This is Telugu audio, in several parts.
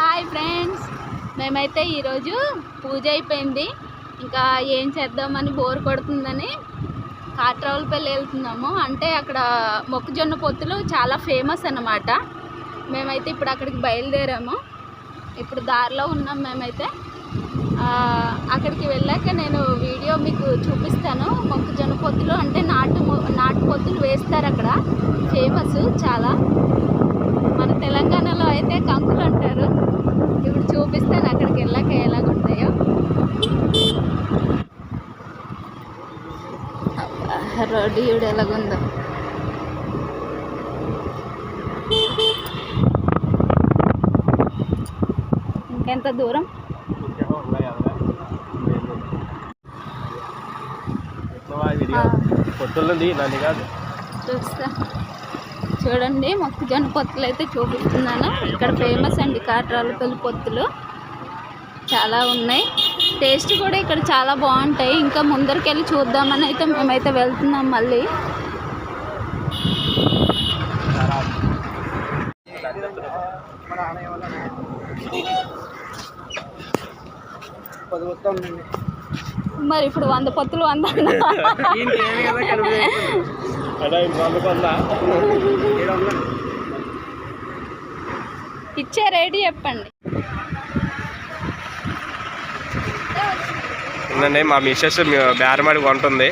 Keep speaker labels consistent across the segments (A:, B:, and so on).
A: Hi friends. మేమైతే ఈరోజు పూజ అయిపోయింది. ఇంకా ఏం చేద్దామని బోర్ కొడుతుందని కాట్రావులపల్లి వెళ్తున్నాము. అంటే అక్కడ మొక్కజొన్న పొత్తులు చాలా ఫేమస్ అన్నమాట. మేమైతే ఇప్పుడు అక్కడికి బయలుదేరాము. ఇప్పుడు దారిలో ఉన్నాం మేమైతే. అక్కడికి వెళ్ళాక నేను వీడియో మీకు చూపిస్తాను. మొక్కజొన్న పొత్తులు అంటే నాటు మొ- నాటు పొత్తులు వేస్తారు అక్కడ. ఫేమస్ చాలా. మన తెలంగాణలో అయితే కంకులు అంటారు. ఇప్పుడు చూపిస్తాను అక్కడికి వెళ్ళాక ఎలాగుంటాయో. రోడ్డు ఈవిడ ఎలాగుందో. ఇంకెంత దూరం.
B: పొత్తులుంది కాదు.
A: చూస్తా చూడండి మొక్కజొన్న పొత్తులు అయితే చూపిస్తున్నాను. ఇక్కడ ఫేమస్ అండి కాట్రాలపల్లి పొత్తులు చాలా ఉన్నాయి. టేస్ట్ కూడా ఇక్కడ చాలా బాగుంటాయి. ఇంకా ముందరికెళ్ళి చూద్దామని అయితే మేమైతే వెళ్తున్నాం మళ్ళీ. మరి ఇప్పుడు వంద పొత్తులు వంద ఇచ్చే రేటు చెప్పండి.
B: ఉందండి మా మిస్సెస్ బేరమాడి కొంటుంది.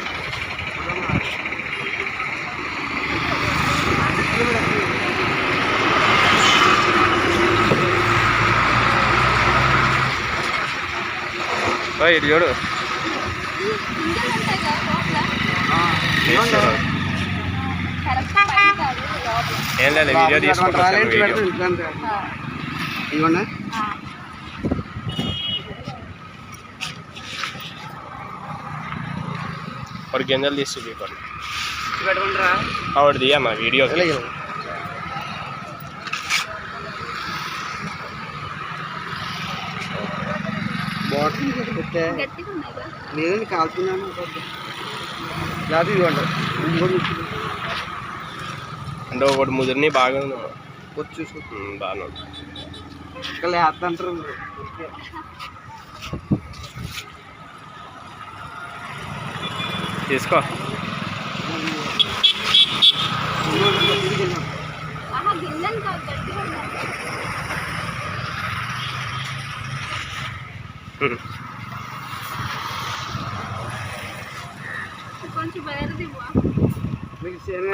B: ఇటు చూడు
A: కరెక్ట్ పైన కాదు, లోపల.
B: ఏం లేదు వీడియో తీసుకుంటాను. ఒక గింజలు తీసి చూపించండి ఆవిడ తీయమ్మా వీడియో
A: గట్టిగా ఉన్నాయి కదా.
C: లేదండి కాల్తున్నాను లేదు ఇవ్వండి
B: అంటే ఒకటి ముదిరిని బాగా.
C: వచ్చి
B: బాగానే
C: ఇంకా లేదంటారు
B: తీసుకో.
A: కొంచెం ఇవ్వు.
C: మీకు సేమ్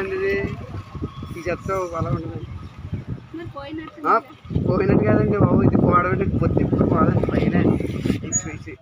C: తీసేస్తాం అలా ఉండదు
A: పోయినట్టు
C: కాదండి బాబు ఇది గోడ పొత్తి ఇప్పుడు గోడండి పైన.